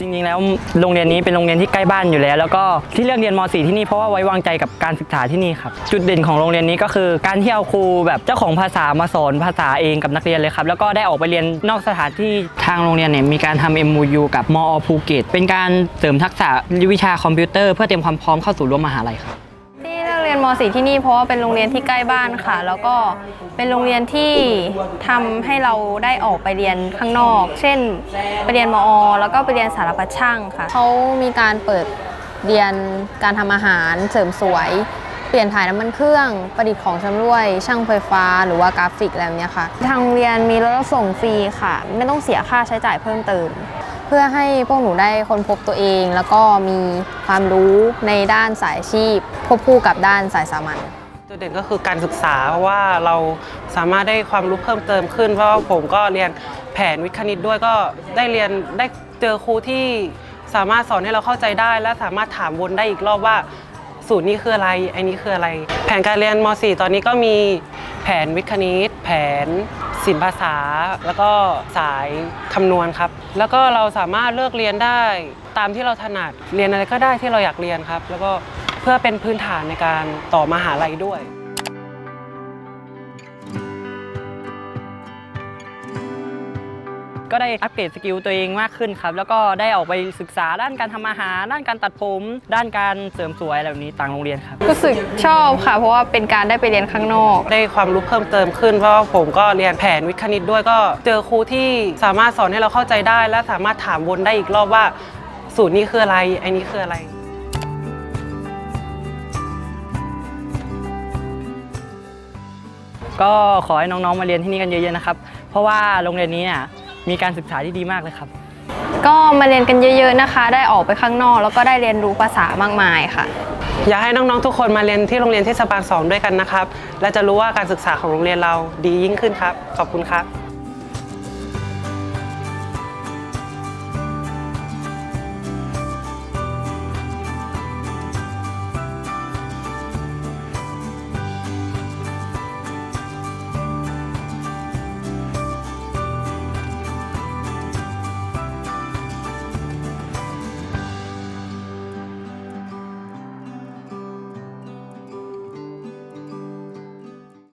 จริงๆแล้วโรงเรียนนี้เป็นโรงเรียนที่ใกล้บ้านอยู่แล้ว แล้วก็ที่เลือกเรียนม .4 ที่นี่เพราะว่าไว้วางใจกับการศึกษาที่นี่ครับจุดเด่นของโรงเรียนนี้ก็คือ การที่เอาครูแบบเจ้าของภาษามาสอนภาษาเองกับนักเรียนเลยครับแล้วก็ได้ออกไปเรียนนอกสถานที่ทางโรงเรียนเนี่ยมีการทำ MOU กับมอภูเก็ตเป็นการเสริมทักษะวิชาคอมพิวเตอร์ เพื่อเตรียมความพร้อมเข้าสู่รั้วมหาลัยครับ .4 ที่นี่เพราะว่าเป็นโรงเรียนที่ใกล้บ้านค่ะ แล้วก็เป็นโรงเรียนที่ทำให้เราได้ออกไปเรียนข้างนอก เช่นไปเรียนมอ แล้วก็ไปเรียนสารพัดช่างค่ะเขามีการเปิดเรียนการทำอาหารเสริมสวย เปลี่ยนถ่ายน้ำมันเครื่องประดิษฐ์ของชำร่วย ช่างไฟฟ้าหรือว่ากราฟิกอะไรแบบเนี้ยค่ะ ทางเรียนมีรถส่งฟรีค่ะ ไม่ต้องเสียค่าใช้จ่ายเพิ่มเติม เพื่อให้พวกหนูได้ค้นพบตัวเอง แล้วก็มีความรู้ในด้านสายอาชีพควบคู่กับด้านสายสามัญจุดเด่นก็คือการศึกษาเพราะว่าเราสามารถได้ความรู้เพิ่มเติมขึ้น เพราะว่าผมก็เรียนแผนวิทย์คณิตด้วยก็ได้เรียนได้เจอครูที่สามารถสอนให้เราเข้าใจได้ และสามารถถามวนได้อีกรอบว่า สูตรนี้คืออะไรไอ้นี้คืออะไร แผนการเรียนม .4 ตอนนี้ก็มีแผนวิทย์คณิต แผนศิลปภาษา แล้วก็สายคำนวณครับ แล้วก็เราสามารถเลือกเรียนได้ตามที่เราถนัดเรียนอะไรก็ได้ที่เราอยากเรียนครับ แล้วก็เพื่อเป็นพื้นฐานในการต่อมหาลัยด้วย ก็ได้อัปเกรดสกิลตัวเองมากขึ้นครับ แล้วก็ได้ออกไปศึกษาด้านการทำอาหาร ด้านการตัดผม ด้านการเสริมสวยอะไรแบบนี้ต่างโรงเรียนครับ รู้สึกชอบค่ะ เพราะว่าเป็นการได้ไปเรียนข้างนอก ได้ความรู้เพิ่มเติมขึ้นเพราะว่าผมก็เรียนแผนวิทย์คณิตด้วยก็เจอครูที่สามารถสอนให้เราเข้าใจได้ และสามารถถามวนได้อีกรอบว่า สูตรนี้คืออะไรไอ้นี้คืออะไรก็ขอให้น้องๆมาเรียนที่นี่กันเยอะๆนะครับ เพราะว่าโรงเรียนนี้เนี่ย มีการศึกษาที่ดีมากเลยครับ ก็มาเรียนกันเยอะๆนะคะ ได้ออกไปข้างนอก แล้วก็ได้เรียนรู้ภาษามากมายค่ะ อยากให้น้องๆทุกคนมาเรียนที่โรงเรียนเทศบาล2ด้วยกันนะครับ และจะรู้ว่าการศึกษาของโรงเรียนเราดียิ่งขึ้นครับ ขอบคุณครับ